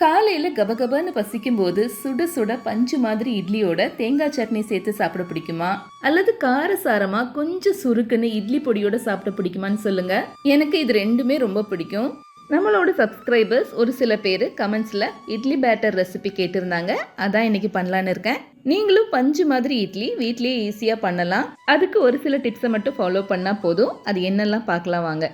காலையில் கபகபான்னு பசிக்கும் போது சுட சுட பஞ்சு மாதிரி இட்லியோட தேங்காய் சட்னி சேர்த்து சாப்பிட பிடிக்குமா? அல்லது காரசாரமா கொஞ்சம் சுருக்குன்னு இட்லி பொடியோட சாப்பிட பிடிக்குமான்னு சொல்லுங்க. எனக்கு இது ரெண்டுமே ரொம்ப பிடிக்கும். நம்மளோட சப்ஸ்கிரைபர்ஸ் ஒரு சில பேர் கமெண்ட்ஸில் இட்லி பேட்டர் ரெசிபி கேட்டிருந்தாங்க. அதான் இன்னைக்கு பண்ணலான்னு இருக்கேன். நீங்களும் பஞ்சு மாதிரி இட்லி வீட்லேயே ஈஸியாக பண்ணலாம். அதுக்கு ஒரு சில டிப்ஸை மட்டும் ஃபாலோ பண்ணால் போதும். அது என்னெல்லாம் பார்க்கலாம் வாங்க.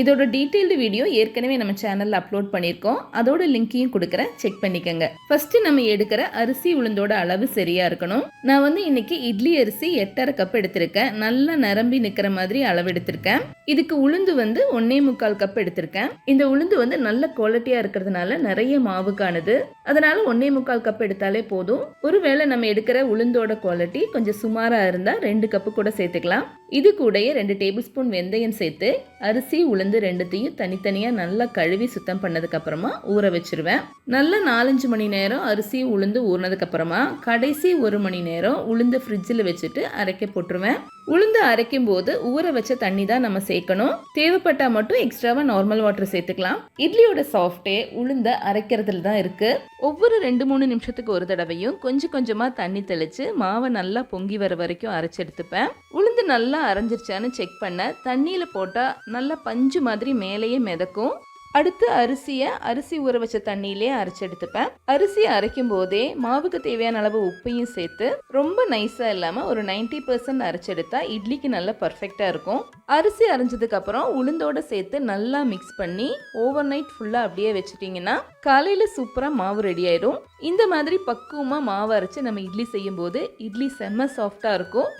இதோட டீட்டெயில்டு வீடியோ ஏற்கனவே நம்ம சேனலில் அப்லோட் பண்ணியிருக்கோம். அதோட லிங்க்கையும் கொடுக்குறேன். செக் பண்ணிக்கோங்க. ஃபஸ்ட்டு நம்ம எடுக்கிற அரிசி உளுந்தோட அளவு சரியாக இருக்கணும். நான் வந்து இன்னைக்கு இட்லி அரிசி எட்டரை கப் எடுத்திருக்கேன். நல்லா நிரம்பி நிற்கிற மாதிரி அளவு எடுத்திருக்கேன். இதுக்கு உளுந்து வந்து ஒன்னே முக்கால் கப் எடுத்திருக்கேன். இந்த உளுந்து வந்து நல்ல குவாலிட்டியாக இருக்கிறதுனால நிறைய மாவுக்கானது அதனால ஒன்னே முக்கால் கப் எடுத்தாலே போதும். ஒருவேளை நம்ம எடுக்கிற உளுந்தோட குவாலிட்டி கொஞ்சம் சுமாராக இருந்தால் ரெண்டு கப்பு கூட சேர்த்துக்கலாம். இது கூடயே ரெண்டு டேபிள் ஸ்பூன் வெந்தயம் சேர்த்து அரிசி உளுந்து ரெண்டுத்தையும் தனித்தனியா நல்லா கழுவி சுத்தம் பண்ணதுக்கு அப்புறமா ஊற வச்சிருவேன். நல்லா நாலஞ்சு மணி நேரம் அரிசி உளுந்து ஊறினதுக்கப்புறமா கடைசி ஒரு மணி நேரம் உளுந்து ஃப்ரிட்ஜில் வச்சுட்டு அரைக்க போட்டுருவேன். உளுந்து அரைக்கும் போது ஊற வச்ச தண்ணி தான் நம்ம சேர்க்கணும். தேவைப்பட்டா மட்டும் எக்ஸ்ட்ராவா நார்மல் வாட்டர் சேர்த்துக்கலாம். இட்லியோட சாஃப்டே உளுந்த அரைக்கிறதுல தான் இருக்கு. ஒவ்வொரு ரெண்டு மூணு நிமிஷத்துக்கு ஒரு தடவையும் கொஞ்சம் கொஞ்சமா தண்ணி தெளிச்சு மாவை நல்லா பொங்கி வர வரைக்கும் அரைச்சு எடுத்துப்பேன். உளுந்து நல்லா அரைஞ்சிருச்சான்னு செக் பண்ண. தண்ணியில் போட்டால் நல்லா பஞ்சு மாதிரி மேலேயே மிதக்கும். அடுத்து அரிசியை அரிசி ஊற வச்ச தண்ணியிலே அரைச்சி எடுத்துப்பேன். அரிசி அரைக்கும் போதே மாவுக்கு தேவையான அளவு உப்பையும் சேர்த்து ரொம்ப நைஸாக இல்லாமல் ஒரு 90% பர்சன்ட் அரைச்செடுத்தா இட்லிக்கு நல்லா பர்ஃபெக்டாக இருக்கும். அரிசி அரைஞ்சதுக்கப்புறம் உளுந்தோட சேர்த்து நல்லா மிக்ஸ் பண்ணி ஓவர் நைட் ஃபுல்லாக அப்படியே வச்சுட்டிங்கன்னா காலையில் சூப்பராக மாவு ரெடி ஆயிடும். இந்த மாதிரி பக்குவமாக மாவு அரைச்சு நம்ம இட்லி செய்யும் போது இட்லி செம்ம சாஃப்டாக இருக்கும்.